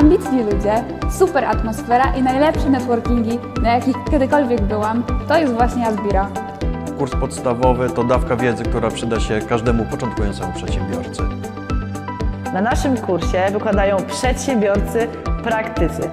ambitni ludzie, super atmosfera i najlepsze networkingi, na jakich kiedykolwiek byłam, to jest właśnie Asbiro. Kurs podstawowy to dawka wiedzy, która przyda się każdemu początkującemu przedsiębiorcy. Na naszym kursie wykładają przedsiębiorcy, praktycy.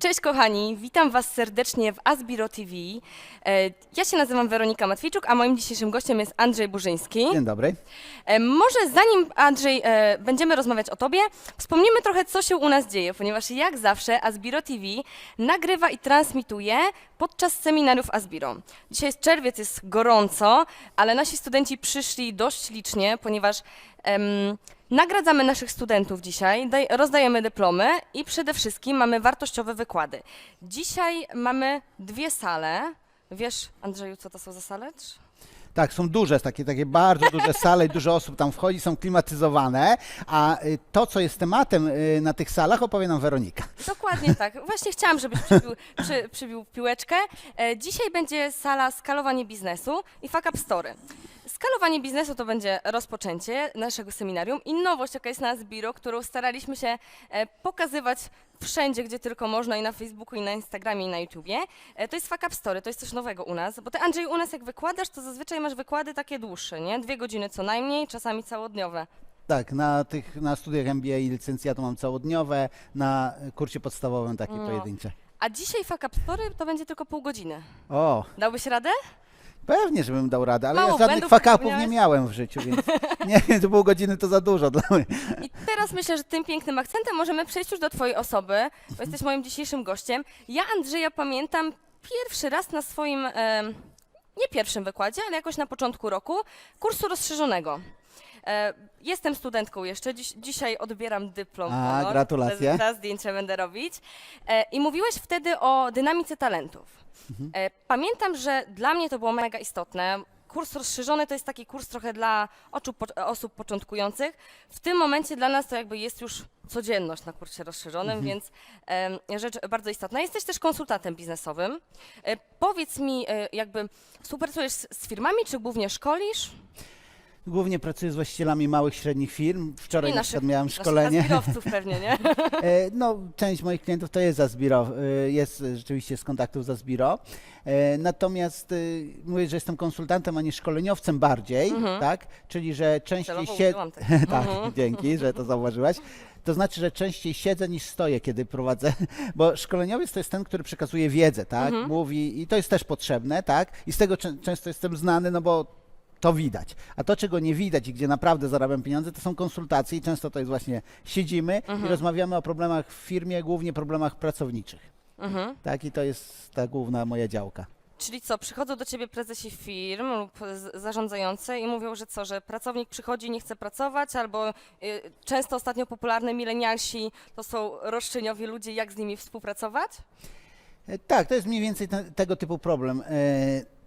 Cześć kochani, witam Was serdecznie w Asbiro TV. E, Ja się nazywam Weronika Matwiejczuk, a moim dzisiejszym gościem jest Andrzej Burzyński. Dzień dobry. E, Może zanim Andrzej e, będziemy rozmawiać o Tobie, wspomnimy trochę co się u nas dzieje, ponieważ jak zawsze Asbiro TV nagrywa i transmituje podczas seminariów Asbiro. Dzisiaj jest czerwiec, jest gorąco, ale nasi studenci przyszli dość licznie, ponieważ em, nagradzamy naszych studentów dzisiaj, daj, rozdajemy dyplomy i przede wszystkim mamy wartościowe wykłady. Dzisiaj mamy dwie sale. Wiesz, Andrzeju, co to są za sale? Czy- Tak, są duże, takie, takie bardzo duże sale i dużo osób tam wchodzi, są klimatyzowane, a y, to, co jest tematem y, na tych salach, opowie nam Weronika. Dokładnie tak. Właśnie chciałam, żebyś przybił, przy, przybił piłeczkę. E, dzisiaj będzie sala skalowanie biznesu i fuck up story. Skalowanie biznesu to będzie rozpoczęcie naszego seminarium i nowość, jaka jest na Zbiro, którą staraliśmy się e, pokazywać wszędzie, gdzie tylko można i na Facebooku, i na Instagramie, i na YouTubie. E, to jest fuck up story, to jest coś nowego u nas, bo ty Andrzej u nas jak wykładasz, to zazwyczaj masz wykłady takie dłuższe, nie? Dwie godziny co najmniej, czasami całodniowe. Tak, na tych, na studiach MBA i licencjatu mam całodniowe, na kursie podstawowym takie No. pojedyncze. A dzisiaj fuck up story to będzie tylko pół godziny. O, Dałbyś radę? Pewnie, żebym dał radę, ale Mało ja żadnych błędów fuck-upów nie popełniałeś? miałem w życiu, więc nie to pół godziny to za dużo dla mnie. I teraz myślę, że tym pięknym akcentem możemy przejść już do Twojej osoby, bo jesteś moim dzisiejszym gościem. Ja Andrzeja pamiętam pierwszy raz na swoim, em, nie pierwszym wykładzie, ale jakoś na początku roku, kursu rozszerzonego. E, Jestem studentką jeszcze, dziś, dzisiaj odbieram dyplom. A, honor. gratulacje. Teraz zdjęcie będę robić. E, I mówiłeś wtedy o dynamice talentów. Mhm. E, Pamiętam, że dla mnie to było mega istotne. Kurs rozszerzony to jest taki kurs trochę dla oczu, po, osób początkujących. W tym momencie dla nas to jakby jest już codzienność na kursie rozszerzonym, Mhm. więc em, rzecz bardzo istotna. Jesteś też konsultantem biznesowym. E, powiedz mi, e, jakby współpracujesz z, z firmami, czy głównie szkolisz? Głównie pracuję z właścicielami małych, średnich firm. Wczoraj I na naszych- przykład miałem naszych szkolenie. aspirowców pewnie, nie? E, No, część moich klientów to jest Zasbiro, e, jest e, rzeczywiście z kontaktów Zasbiro. E, Natomiast e, mówię, że jestem konsultantem, a nie szkoleniowcem bardziej, tak? Czyli, że częściej Celowo siedzę. użyłam tego. tak, Mhm. dzięki, że to zauważyłaś. To znaczy, że częściej siedzę niż stoję, kiedy prowadzę, bo szkoleniowiec to jest ten, który przekazuje wiedzę, tak? Mhm. Mówi i to jest też potrzebne, tak? I z tego czę- często jestem znany, no bo to widać. A to, czego nie widać i gdzie naprawdę zarabiam pieniądze, to są konsultacje i często to jest właśnie siedzimy Mhm. i rozmawiamy o problemach w firmie, głównie problemach pracowniczych. Mhm. Tak, i to jest ta główna moja działka. Czyli co, przychodzą do ciebie prezesi firm lub z- zarządzające i mówią, że co, że pracownik przychodzi i nie chce pracować, albo y, często ostatnio popularne milenialsi to są roszczeniowi ludzie, jak z nimi współpracować? E, Tak, to jest mniej więcej te, tego typu problem. E,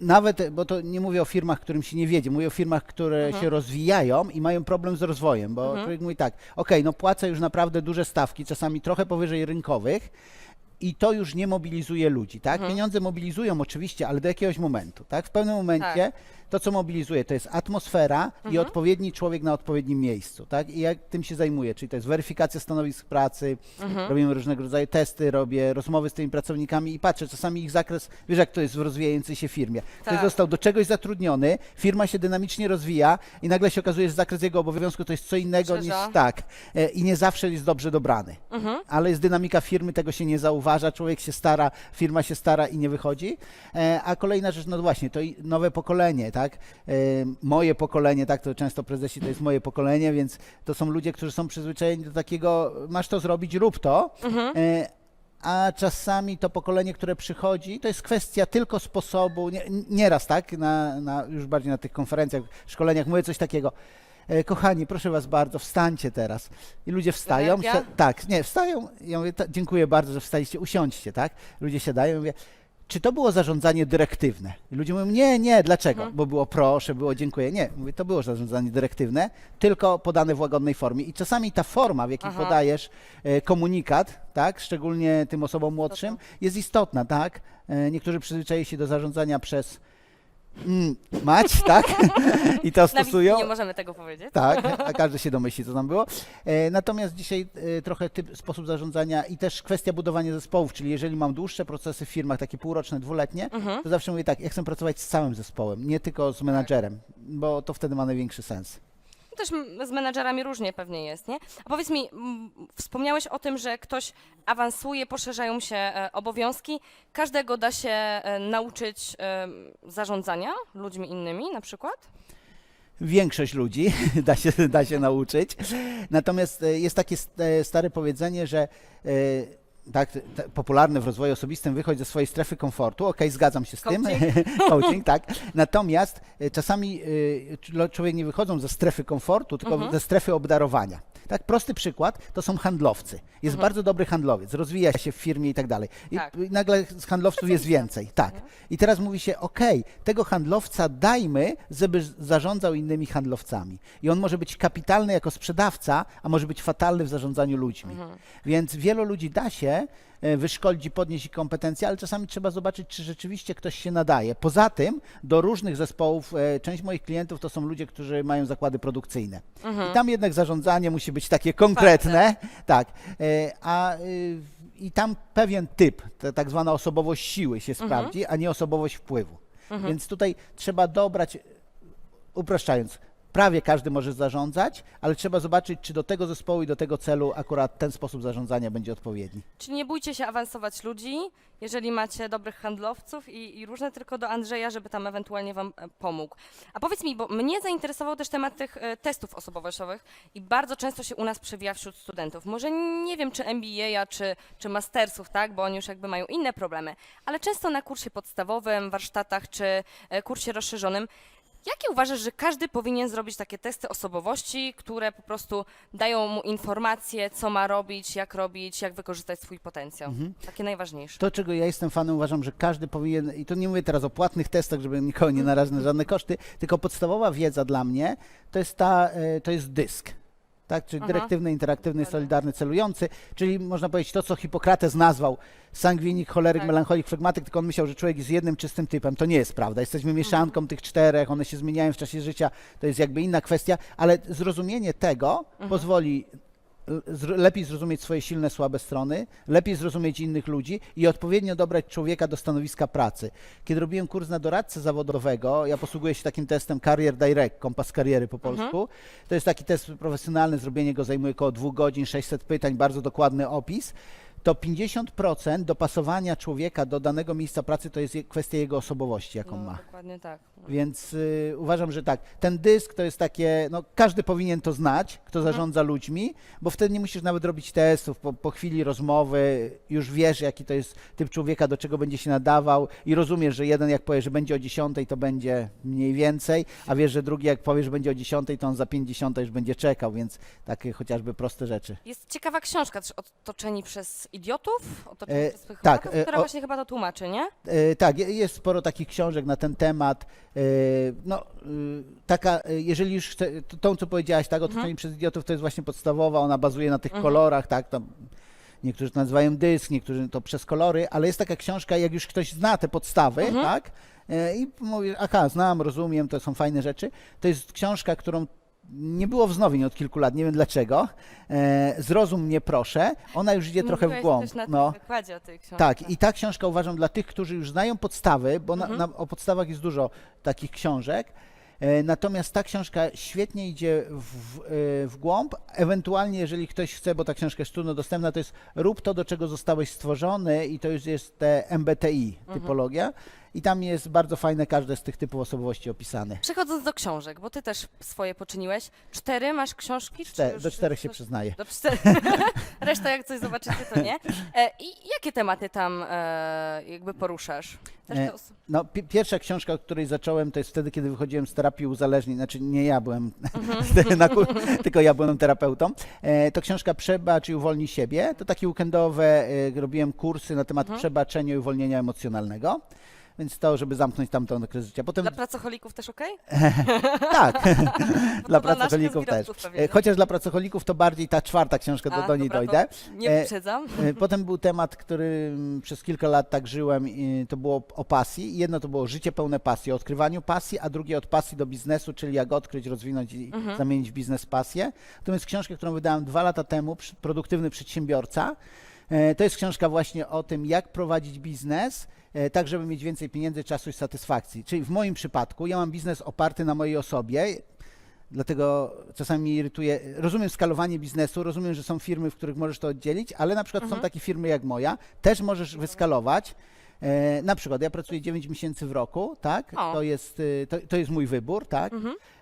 Nawet, bo to nie mówię o firmach, którym się nie wiedzie, mówię o firmach, które Mhm. się rozwijają i mają problem z rozwojem, bo człowiek mówi tak, okej, no płacę już naprawdę duże stawki, czasami trochę powyżej rynkowych i to już nie mobilizuje ludzi, tak? Mhm. Pieniądze mobilizują oczywiście, ale do jakiegoś momentu, tak? W pewnym momencie to, co mobilizuje, to jest atmosfera i Mhm. odpowiedni człowiek na odpowiednim miejscu, tak? I jak tym się zajmuję, czyli to jest weryfikacja stanowisk pracy, Mhm. robimy różnego rodzaju testy, robię rozmowy z tymi pracownikami i patrzę, czasami ich zakres, wiesz jak to jest w rozwijającej się firmie. Ktoś Tak. został do czegoś zatrudniony, firma się dynamicznie rozwija i nagle się okazuje, że zakres jego obowiązku to jest co innego niż tak. E, I nie zawsze jest dobrze dobrany. Mhm. Ale jest dynamika firmy, tego się nie zauważa, człowiek się stara, firma się stara i nie wychodzi. E, A kolejna rzecz, no właśnie, to nowe pokolenie, tak? E, Moje pokolenie, tak, to często prezesi to jest moje pokolenie, więc to są ludzie, którzy są przyzwyczajeni do takiego, masz to zrobić, rób to. E, A czasami to pokolenie, które przychodzi, to jest kwestia tylko sposobu, nie, nieraz tak, na, na, już bardziej na tych konferencjach, szkoleniach mówię coś takiego. E, Kochani, proszę was bardzo, wstańcie teraz. I ludzie wstają. Si- tak, nie, wstają. Ja mówię, "Ta- dziękuję bardzo, że wstaliście, usiądźcie, tak? Ludzie siadają i mówię, czy to było zarządzanie dyrektywne? I ludzie mówią, nie, nie, dlaczego? Mhm. Bo było proszę, było dziękuję. Nie, mówię, to było zarządzanie dyrektywne, tylko podane w łagodnej formie. I czasami ta forma, w jakiej Aha. podajesz e, komunikat, tak, szczególnie tym osobom młodszym, jest istotna, tak? E, niektórzy przyzwyczaili się do zarządzania przez mm, mać, tak? I to Na stosują. nie możemy tego powiedzieć. Tak, a każdy się domyśli, co tam było. E, Natomiast dzisiaj e, trochę typ, sposób zarządzania i też kwestia budowania zespołów, czyli jeżeli mam dłuższe procesy w firmach, takie półroczne, dwuletnie, Mhm. to zawsze mówię tak, ja chcę pracować z całym zespołem, nie tylko z menadżerem, bo to wtedy ma największy sens. Też z menadżerami różnie pewnie jest, nie? A powiedz mi, wspomniałeś o tym, że ktoś awansuje, poszerzają się e, obowiązki. Każdego da się e, nauczyć e, zarządzania ludźmi innymi na przykład? Większość ludzi da się, da się nauczyć. Natomiast jest takie st- stare powiedzenie, że tak, te, popularne w rozwoju osobistym, wychodź ze swojej strefy komfortu. Okej, zgadzam się z tym. Coaching, tak. Natomiast e, czasami e, cz- człowiek nie wychodzą ze strefy komfortu, tylko Mhm. ze strefy obdarowania. Tak, prosty przykład to są handlowcy. Jest bardzo dobry handlowiec, rozwija się w firmie i tak dalej. I Mhm. Tak. nagle z handlowców jest więcej. Tak. I teraz mówi się, okej, tego handlowca dajmy, żeby zarządzał innymi handlowcami. I on może być kapitalny jako sprzedawca, a może być fatalny w zarządzaniu ludźmi. Więc wielu ludzi da się wyszkolić i podnieść ich kompetencje, ale czasami trzeba zobaczyć, czy rzeczywiście ktoś się nadaje. Poza tym, do różnych zespołów, e, część moich klientów to są ludzie, którzy mają zakłady produkcyjne. I tam jednak zarządzanie musi być takie konkretne, tak, e, a y, i tam pewien typ, ta tak zwana osobowość siły się sprawdzi, a nie osobowość wpływu. Więc tutaj trzeba dobrać, upraszczając, prawie każdy może zarządzać, ale trzeba zobaczyć, czy do tego zespołu i do tego celu akurat ten sposób zarządzania będzie odpowiedni. Czyli nie bójcie się awansować ludzi, jeżeli macie dobrych handlowców i, i różne, tylko do Andrzeja, żeby tam ewentualnie wam e, pomógł. A powiedz mi, bo mnie zainteresował też temat tych e, testów osobowościowych i bardzo często się u nas przewija wśród studentów. Może nie wiem, czy MBA, czy, czy mastersów, tak, bo oni już jakby mają inne problemy, ale często na kursie podstawowym, warsztatach, czy e, kursie rozszerzonym Jakie uważasz, że każdy powinien zrobić takie testy osobowości, które po prostu dają mu informacje, co ma robić, jak robić, jak wykorzystać swój potencjał? Takie najważniejsze. To, czego ja jestem fanem, uważam, że każdy powinien, i to nie mówię teraz o płatnych testach, żeby nikogo nie narazić na żadne koszty, tylko podstawowa wiedza dla mnie to jest ta, e, to jest dysk. Tak, czyli Aha. dyrektywny, interaktywny, solidarny, celujący, czyli można powiedzieć to, co Hipokrates nazwał sangwinik, choleryk, Tak. melancholik, flegmatyk, tylko on myślał, że człowiek jest jednym czystym typem. To nie jest prawda. Jesteśmy mieszanką tych czterech, one się zmieniają w czasie życia, to jest jakby inna kwestia, ale zrozumienie tego pozwoli l- zr- lepiej zrozumieć swoje silne, słabe strony, lepiej zrozumieć innych ludzi i odpowiednio dobrać człowieka do stanowiska pracy. Kiedy robiłem kurs na doradcę zawodowego, ja posługuję się takim testem Career Direct, kompas kariery po polsku. To jest taki test profesjonalny, zrobienie go zajmuje około dwóch godzin, 600 pytań, bardzo dokładny opis. To 50% dopasowania człowieka do danego miejsca pracy to jest je- kwestia jego osobowości, jaką No, ma. dokładnie tak. Więc y, uważam, że tak. Ten dysk to jest takie, no każdy powinien to znać, kto zarządza ludźmi, bo wtedy nie musisz nawet robić testów. Po, po chwili rozmowy już wiesz, jaki to jest typ człowieka, do czego będzie się nadawał i rozumiesz, że jeden jak powie, że będzie o 10, to będzie mniej więcej, a wiesz, że drugi jak powie, że będzie o 10, to on za 50 już będzie czekał, więc takie chociażby proste rzeczy. Jest ciekawa książka też Otoczeni przez idiotów, Otoczeni E, przez tak, psychopatów, e, która o- właśnie chyba to tłumaczy, nie? E, tak, je- jest sporo takich książek na ten temat. E, no, e, taka, e, jeżeli już chce, to, tą, co powiedziałaś, tak, otoczenie przez idiotów, to jest właśnie podstawowa, ona bazuje na tych kolorach, tak, tam niektórzy to nazywają dysk, niektórzy to przez kolory, ale jest taka książka, jak już ktoś zna te podstawy, tak, e, i mówi, aha, znam, rozumiem, to są fajne rzeczy, to jest książka, którą nie było wznowień od kilku lat, nie wiem dlaczego. E, Zrozum mnie proszę. Ona już idzie trochę w Mówiłeś głąb. też na No. tym wykładzie o tej książce. Tak, i ta książka uważam dla tych, którzy już znają podstawy, bo na, na, o podstawach jest dużo takich książek. E, Natomiast ta książka świetnie idzie w, w, e, w głąb. Ewentualnie, jeżeli ktoś chce, bo ta książka jest trudno dostępna, to jest rób to, do czego zostałeś stworzony i to już jest te MBTI typologia. I tam jest bardzo fajne każde z tych typów osobowości opisane. Przechodząc do książek, bo ty też swoje poczyniłeś. Cztery masz książki? czy już do czterech się coś- przyznaję. Do czterech. Reszta jak coś zobaczycie, to nie. E, I jakie tematy tam e, jakby poruszasz? Też E, te os- No, pi- pierwsza książka, od której zacząłem, to jest wtedy, kiedy wychodziłem z terapii uzależnień. Znaczy, nie ja byłem, wtedy na kur- tylko ja byłem terapeutą. E, to książka Przebacz i uwolnij siebie. To takie weekendowe, e, robiłem kursy na temat przebaczenia i uwolnienia emocjonalnego. Więc to, żeby zamknąć tamtą okres życia. Potem Dla pracocholików też okej? tak, dla pracocholików też. pewnie, nie? Chociaż dla pracocholików to bardziej ta czwarta książka, A, do niej dobra, dojdę. Nie E, wyprzedzam. E, Potem był temat, który przez kilka lat tak żyłem, i to było o pasji. Jedno to było życie pełne pasji, o odkrywaniu pasji, a drugie od pasji do biznesu, czyli jak odkryć, rozwinąć i zamienić w biznes pasję. To jest książka, którą wydałem dwa lata temu, Produktywny Przedsiębiorca. E, To jest książka właśnie o tym, jak prowadzić biznes, tak żeby mieć więcej pieniędzy, czasu i satysfakcji. Czyli w moim przypadku ja mam biznes oparty na mojej osobie, Dlatego czasami mnie irytuje. Rozumiem skalowanie biznesu, rozumiem, że są firmy, w których możesz to oddzielić, ale na przykład są takie firmy jak moja, też możesz wyskalować. E, na przykład ja pracuję 9 miesięcy w roku, tak? O. To jest, y, to, to jest mój wybór, tak?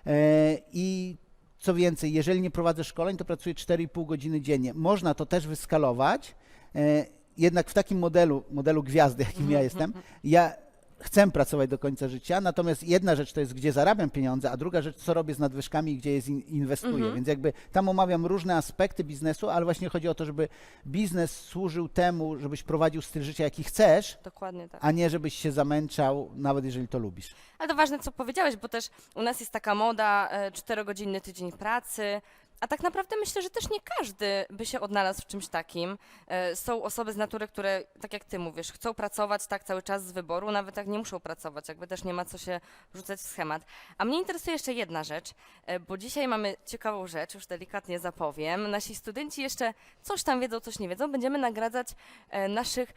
E, I co więcej, jeżeli nie prowadzę szkoleń, to pracuję 4,5 godziny dziennie. Można to też wyskalować, e, jednak w takim modelu, modelu gwiazdy, jakim ja jestem, ja chcę pracować do końca życia, natomiast jedna rzecz to jest, gdzie zarabiam pieniądze, a druga rzecz, co robię z nadwyżkami i gdzie je inwestuję. Więc jakby tam omawiam różne aspekty biznesu, ale właśnie chodzi o to, żeby biznes służył temu, żebyś prowadził styl życia, jaki chcesz, Dokładnie tak. a nie żebyś się zamęczał, nawet jeżeli to lubisz. Ale to ważne, co powiedziałeś, bo też u nas jest taka moda, e, czterogodzinny tydzień pracy, a tak naprawdę myślę, że też nie każdy by się odnalazł w czymś takim. E, Są osoby z natury, które, tak jak ty mówisz, chcą pracować tak cały czas z wyboru, nawet jak nie muszą pracować, jakby też nie ma co się wrzucać w schemat. A mnie interesuje jeszcze jedna rzecz, e, bo dzisiaj mamy ciekawą rzecz, już delikatnie zapowiem. Nasi studenci jeszcze coś tam wiedzą, coś nie wiedzą. Będziemy nagradzać e, naszych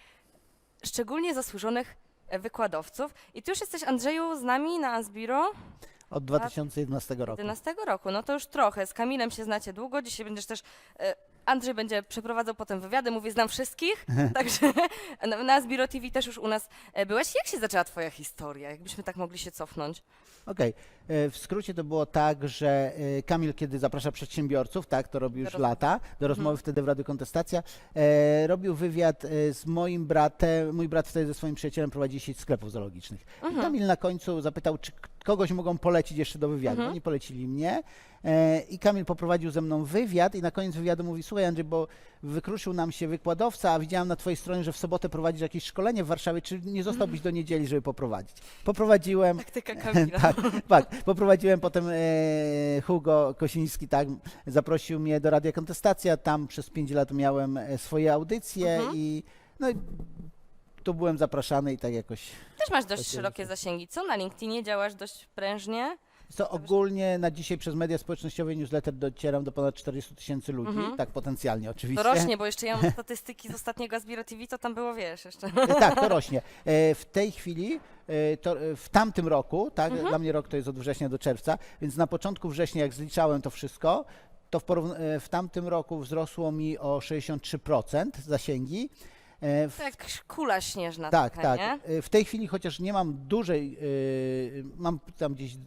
szczególnie zasłużonych wykładowców. I ty już jesteś, Andrzeju, z nami na Ansbiro Od 2011 roku. 11 roku. No to już trochę. Z Kamilem się znacie długo. Dzisiaj będziesz też. e, Andrzej będzie przeprowadzał potem wywiady, mówię, znam wszystkich, także na, na Zbiro TV też już u nas e, byłeś. Jak się zaczęła twoja historia? Jakbyśmy tak mogli się cofnąć? Okej. E, W skrócie to było tak, że e, Kamil, kiedy zaprasza przedsiębiorców, tak, to robi już rozmowy. lata, do rozmowy wtedy w Radiu Kontestacja, e, robił wywiad e, z moim bratem, mój brat wtedy ze swoim przyjacielem prowadzi sieć sklepów zoologicznych. I Kamil na końcu zapytał, czy k- kogoś mogą polecić jeszcze do wywiadu. Oni polecili mnie i Kamil poprowadził ze mną wywiad i na koniec wywiadu mówi, słuchaj Andrzej, bo wykruszył nam się wykładowca, a widziałem na twojej stronie, że w sobotę prowadzisz jakieś szkolenie w Warszawie, czy nie zostałbyś do niedzieli, żeby poprowadzić? Poprowadziłem, Taktyka Kamila. tak, tak. Poprowadziłem potem e, Hugo Kosiński, tak, zaprosił mnie do Radia Kontestacja, tam przez 5 lat miałem e, swoje audycje i no i tu byłem zapraszany i tak jakoś. Też masz dość szerokie zasięgi. Co na LinkedInie działasz dość prężnie? Co ogólnie na dzisiaj przez media społecznościowe i newsletter docieram do ponad 40 tysięcy ludzi, tak potencjalnie oczywiście. To rośnie, bo jeszcze ja mam statystyki z ostatniego Zbiro TV, to tam było, wiesz, jeszcze. E, Tak, to rośnie. E, W tej chwili, e, to e, w tamtym roku, tak, Mhm. dla mnie rok to jest od września do czerwca, więc na początku września, jak zliczałem to wszystko, to w, porówn- e, w tamtym roku wzrosło mi o 63% zasięgi. E, W To jak kula śnieżna tak, taka, tak. nie? E, W tej chwili, chociaż nie mam dużej, e, mam tam gdzieś e,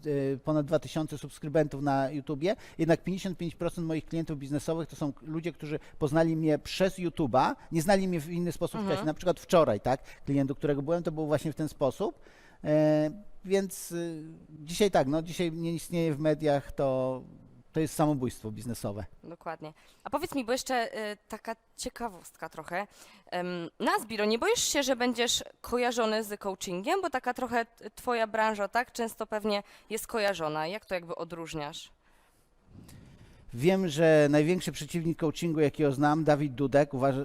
ponad 2000 subskrybentów na YouTubie, jednak 55% moich klientów biznesowych to są ludzie, którzy poznali mnie przez YouTube'a, nie znali mnie w inny sposób Mhm. wcześniej. Na przykład wczoraj, tak, klient, do którego byłem, to był właśnie w ten sposób. E, Więc e, dzisiaj tak, no dzisiaj nie istnieje w mediach, to, to jest samobójstwo biznesowe. Dokładnie. A powiedz mi, bo jeszcze y, taka ciekawostka trochę. Ym, na Zbiro, nie boisz się, że będziesz kojarzony z coachingiem? Bo taka trochę twoja branża, tak? Często pewnie jest kojarzona. Jak to jakby odróżniasz? Wiem, że największy przeciwnik coachingu, jakiego znam, Dawid Dudek, uważa,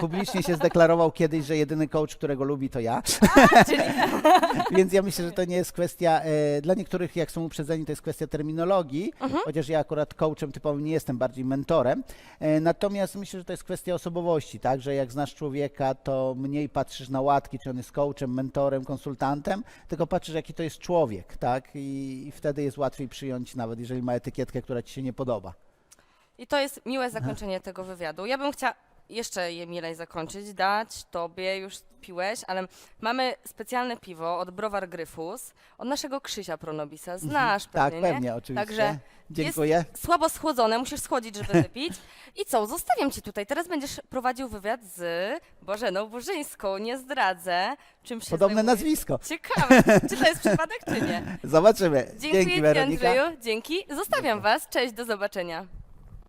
publicznie się zdeklarował kiedyś, że jedyny coach, którego lubi, to ja. Więc ja myślę, że to nie jest kwestia, e, dla niektórych, jak są uprzedzeni, to jest kwestia terminologii, chociaż ja akurat coachem typowym nie jestem, bardziej mentorem. E, natomiast myślę, że to jest kwestia osobowości, tak, że jak znasz człowieka, to mniej patrzysz na łatki, czy on jest coachem, mentorem, konsultantem, tylko patrzysz, jaki to jest człowiek, tak, i, i wtedy jest łatwiej przyjąć, nawet jeżeli ma etykietkę, która ci się nie podoba. I to jest miłe zakończenie tego wywiadu. Ja bym chciała jeszcze je milej zakończyć, dać tobie, już piłeś, ale mamy specjalne piwo od Browar Gryfus, od naszego Krzysia Pronobisa. Znasz Tak, pewnie, nie? pewnie, oczywiście. Także Dziękuję. Jest słabo schłodzone, musisz schłodzić, żeby wypić. I co, zostawiam cię tutaj. Teraz będziesz prowadził wywiad z Bożeną Burzyńską. Nie zdradzę, czym się Podobne zajmuje. nazwisko. Ciekawe, czy to jest przypadek, czy nie. Zobaczymy. Dziękuję Dzięki ci, Weronika. Andrzeju. Dzięki. Zostawiam was. Cześć, do zobaczenia.